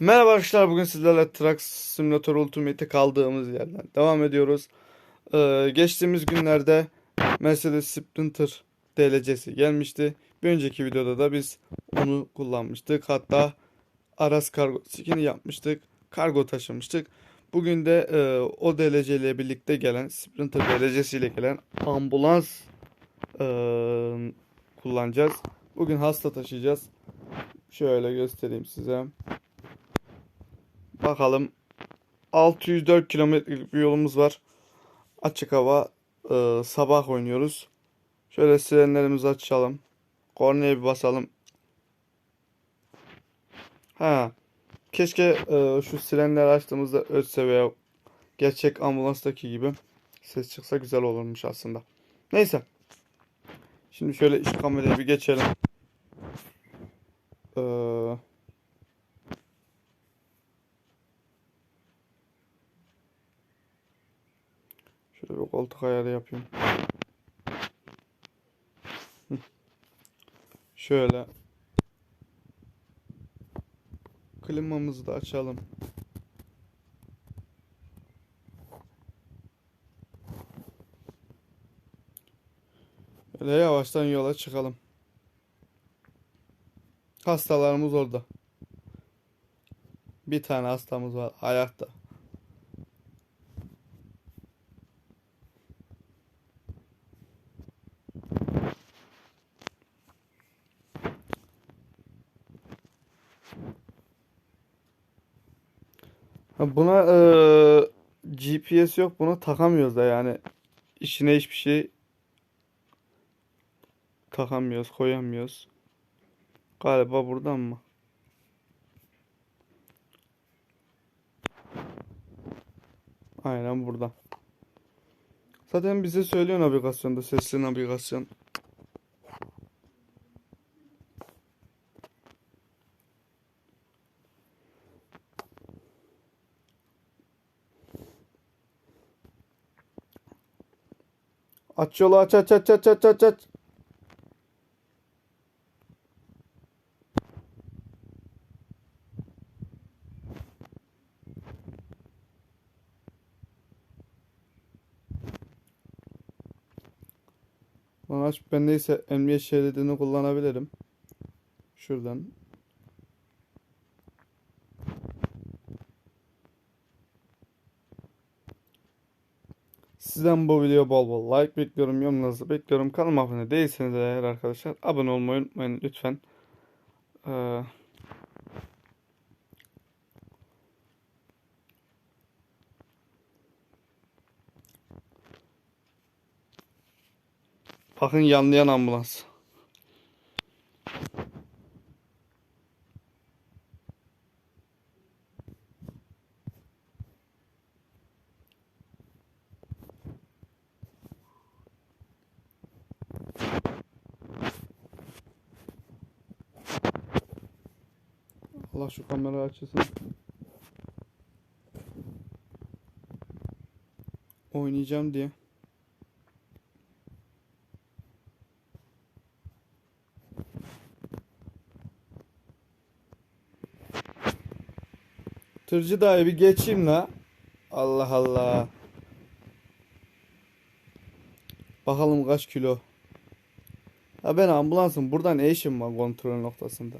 Merhaba arkadaşlar bugün sizlerle Truck Simulator Ultimate'e kaldığımız yerden devam ediyoruz. Ee, geçtiğimiz günlerde Mercedes Sprinter DLC'si gelmişti. Bir önceki videoda da biz onu kullanmıştık. Hatta Aras kargo skin'i yapmıştık. Kargo taşımıştık. Bugün de e, o DLC ile birlikte gelen Sprinter DLC'si ile gelen ambulans e, kullanacağız. Bugün hasta taşıyacağız. Şöyle göstereyim size. Bakalım. 604 kilometrelik bir yolumuz var. Açık hava. e, sabah oynuyoruz. Şöyle sirenlerimizi açalım. Kornaya bir basalım. Ha. Keşke e, şu sirenleri açtığımızda ötse veya gerçek ambulanstaki gibi ses çıksa güzel olurmuş aslında. Neyse. Şimdi şöyle iç kameraya bir geçelim. Eee Şöyle bir koltuk ayarı. Hı. Şöyle. Klimamızı da açalım. Böyle yavaştan yola çıkalım. Hastalarımız orada. Bir tane hastamız var ayakta. Buna eee, GPS yok. Buna takamıyoruz da yani. İçine hiçbir şey takamıyoruz, koyamıyoruz. Galiba buradan mı? Aynen buradan. Zaten bize söylüyor navigasyonda, sesli navigasyon. Aç yolu aç aç aç aç aç aç aç. Lan aç ben neyse emniyet şeridini kullanabilirim. Şuradan. Sizden bu video bol bol like bekliyorum, yorumlarınızı bekliyorum. Kanalıma abone değilseniz eğer arkadaşlar abone olmayı unutmayın lütfen. Ee, bakın yanlayan ambulans. Allah şu kamera açılsın. Oynayacağım diye. Tırcı dayı bir geçeyim la. Allah Allah. Bakalım kaç kilo. Ha ben ambulansım. Burada ne işim var kontrol noktasında?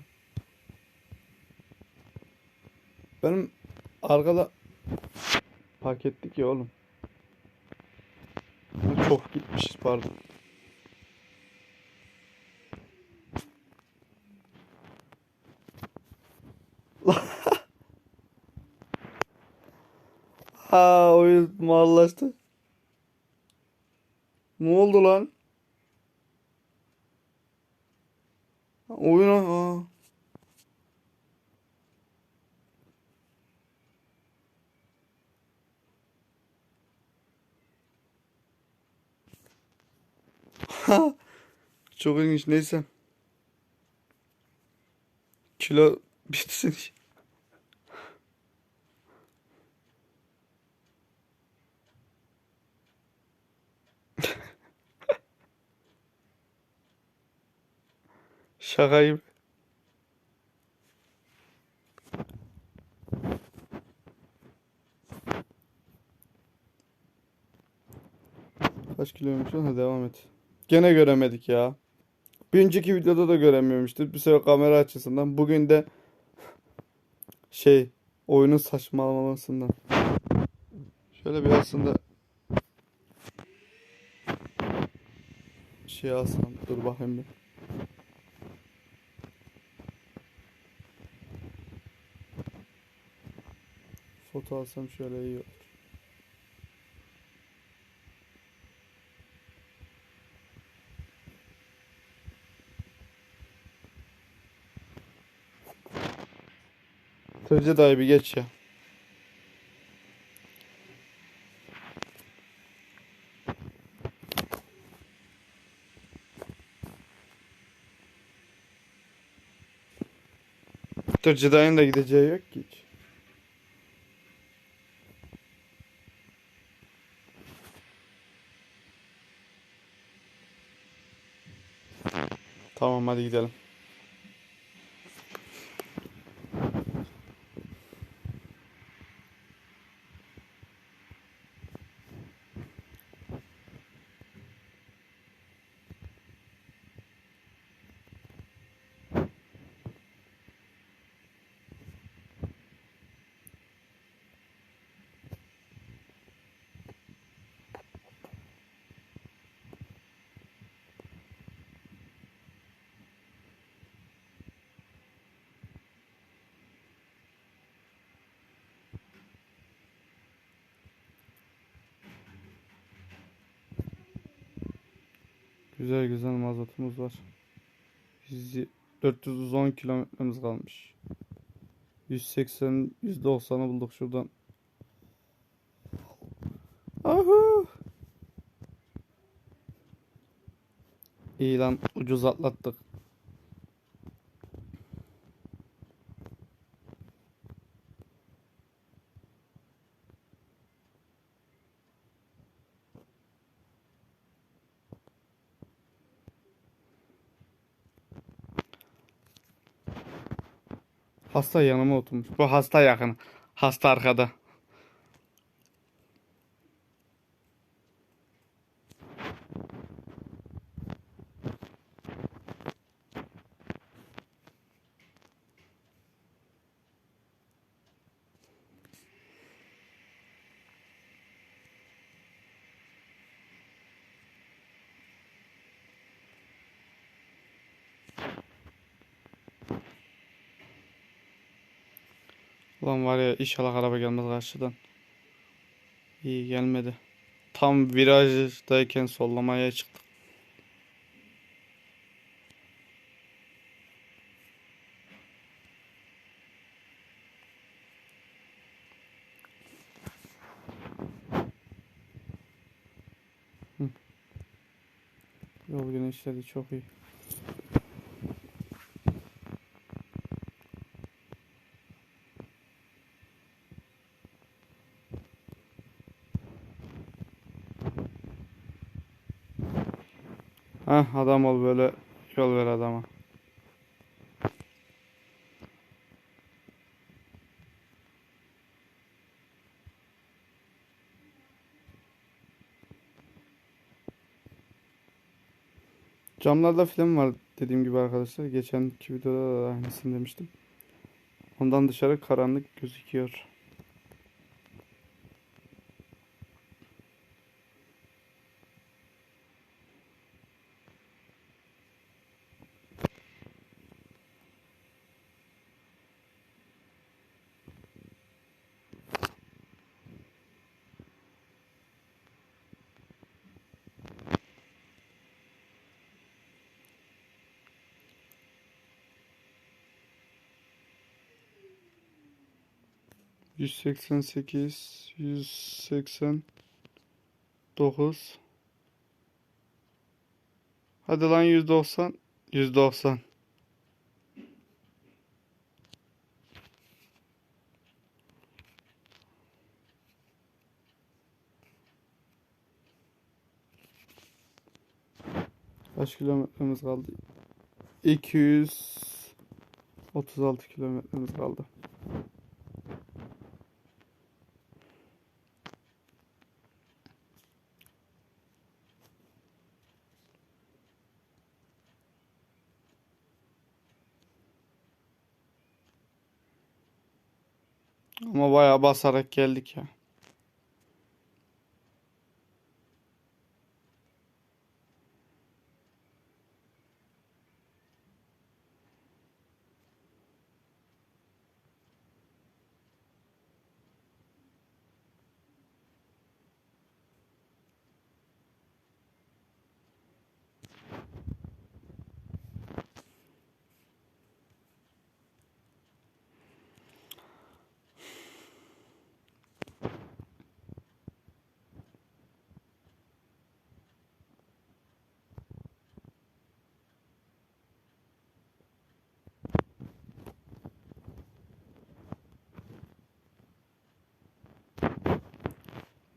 Benim arkada park ettik ya oğlum. Çok gitmişiz pardon. Ha oyun mallaştı. Ne oldu lan? Ha, Oyuna ha. Çok ilginç neyse. Kilo bitsin. Şaka gibi. Kaç kiloymuş? Ha, devam et. Gene göremedik ya. Bir önceki videoda da göremiyormuştuk. Bir sefer kamera açısından. Bugün de şey oyunun saçmalamasından. Şöyle bir aslında şey alsam. Dur bakayım bir. Foto alsam şöyle iyi olur. Tırcı dayı bir geç ya. Tırcı dayının da gideceği yok ki hiç. Tamam hadi gidelim. Güzel güzel mazotumuz var. Biz 410 kilometremiz kalmış. 180 190'ı bulduk şuradan. Ahu. İyi lan ucuz atlattık. Hasta yanıma oturmuş. Bu hasta yakın. Hasta arkada. Ulan var ya inşallah araba gelmez karşıdan. İyi gelmedi. Tam virajdayken sollamaya çıktık. Yol güneşleri çok iyi. Hah adam ol böyle yol ver adama. Camlarda film var dediğim gibi arkadaşlar. Geçenki videoda da aynısını demiştim. Ondan dışarı karanlık gözüküyor. Yüz seksen sekiz, yüz seksen dokuz. Hadi lan yüz doksan, yüz doksan. Kaç kilometremiz kaldı? 236 kilometremiz kaldı. Ama bayağı basarak geldik ya.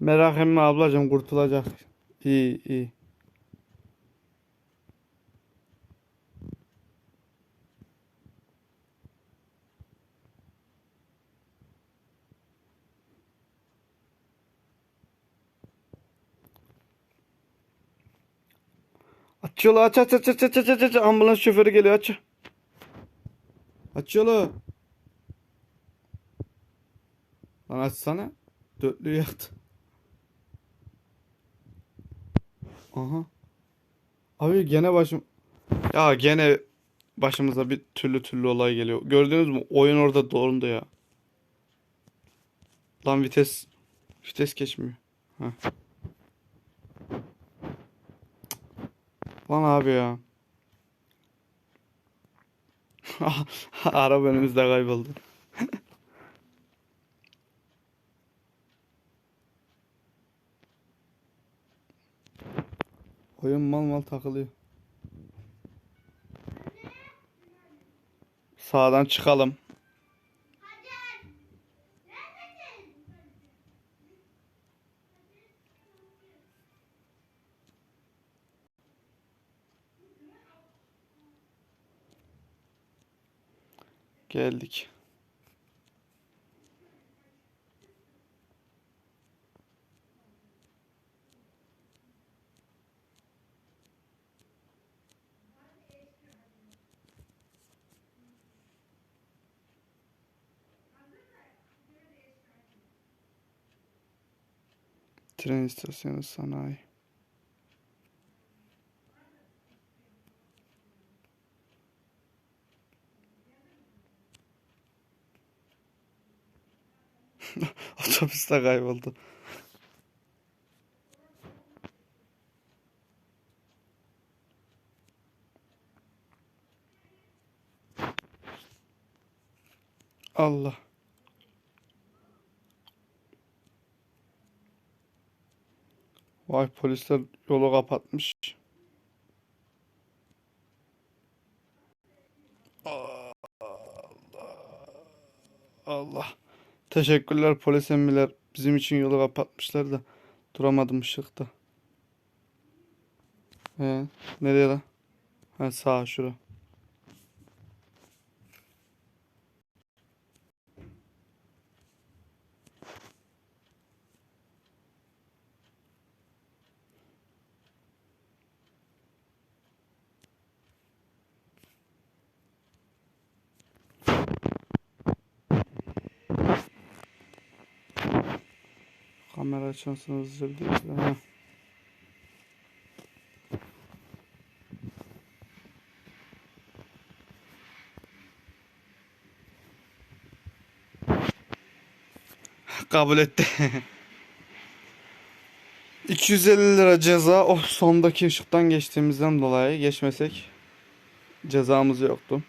Merak etme ablacığım kurtulacak. İyi iyi. Aç aç aç aç aç aç aç aç ambulans şoförü geliyor aç. Aç yolu. Lan açsana. Dörtlüyü yaktı. Aha. Abi gene başım ya gene başımıza bir türlü türlü olay geliyor. Gördünüz mü? Oyun orada dondu ya. Lan vites vites geçmiyor. Heh. Lan abi ya. Araba önümüzde kayboldu. Oyun mal mal takılıyor. Sağdan çıkalım. Geldik. Tren istasyonu sanayi. Otobüs de kayboldu. Allah. Vay polisler yolu kapatmış. Allah. Allah. Teşekkürler polis emmiler. Bizim için yolu kapatmışlar da duramadım ışıkta. He, nereye lan? Ha sağa şura. Kamera açarsanız Ha. Kabul etti. 250 lira ceza. Oh sondaki ışıktan geçtiğimizden dolayı geçmesek cezamız yoktu.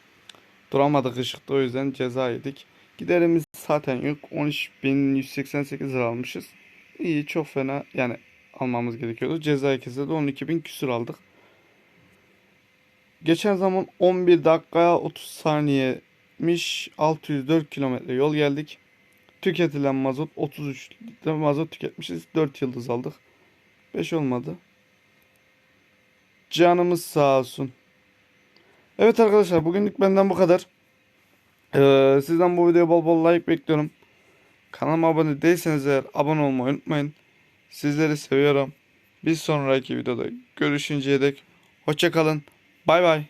Duramadık ışıkta o yüzden ceza yedik. Giderimiz zaten yok. 13.188 lira almışız. İyi çok fena yani almamız gerekiyordu. Ceza kese de 12.000 küsür aldık. Geçen zaman 11 dakikaya 30 saniyemiş 604 kilometre yol geldik. Tüketilen mazot 33 litre mazot tüketmişiz. 4 yıldız aldık. 5 olmadı. Canımız sağ olsun. Evet arkadaşlar bugünlük benden bu kadar. Ee, sizden bu videoya bol bol like bekliyorum. Kanalıma abone değilseniz eğer abone olmayı unutmayın. Sizleri seviyorum. Bir sonraki videoda görüşünceye dek hoşçakalın. Bay bay.